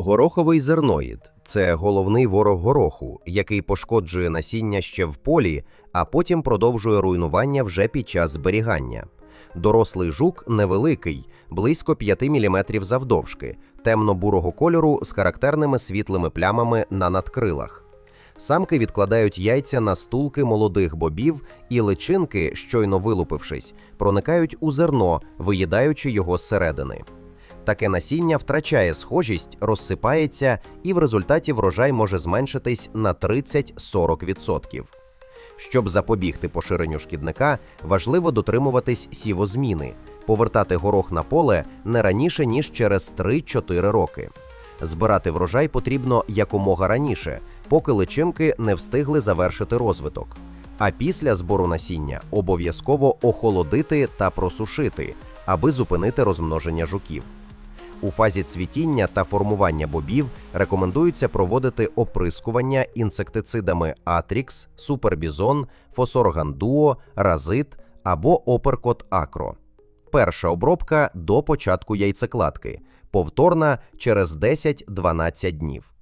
Гороховий зерноїд це головний ворог гороху, який пошкоджує насіння ще в полі, а потім продовжує руйнування вже під час зберігання. Дорослий жук невеликий, близько 5 мм завдовжки, темно-бурого кольору з характерними світлими плямами на надкрилах. Самки відкладають яйця на стулки молодих бобів, і личинки, щойно вилупившись, проникають у зерно, виїдаючи його зсередини. Таке насіння втрачає схожість, розсипається, і в результаті врожай може зменшитись на 30-40%. Щоб запобігти поширенню шкідника, важливо дотримуватись сівозміни, повертати горох на поле не раніше ніж через 3-4 роки. Збирати врожай потрібно якомога раніше, поки личинки не встигли завершити розвиток. А після збору насіння обов'язково охолодити та просушити, аби зупинити розмноження жуків. У фазі цвітіння та формування бобів рекомендується проводити оприскування інсектицидами Атрікс, Супербізон, Фосоргандуо, Разит або Оперкот Акро. Перша обробка до початку яйцекладки, повторна через 10-12 днів.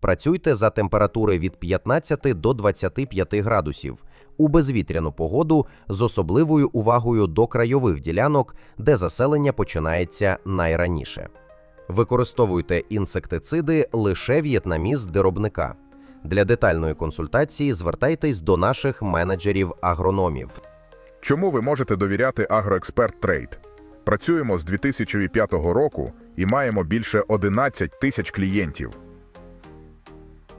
Працюйте за температури від 15 до 25 градусів у безвітряну погоду з особливою увагою до крайових ділянок, де заселення починається найраніше. Використовуйте інсектициди лише в'єтнаміз-деробника. Для детальної консультації звертайтесь до наших менеджерів-агрономів. Чому ви можете довіряти Агроексперт Трейд? Працюємо з 2005 року і маємо більше 11 тисяч клієнтів.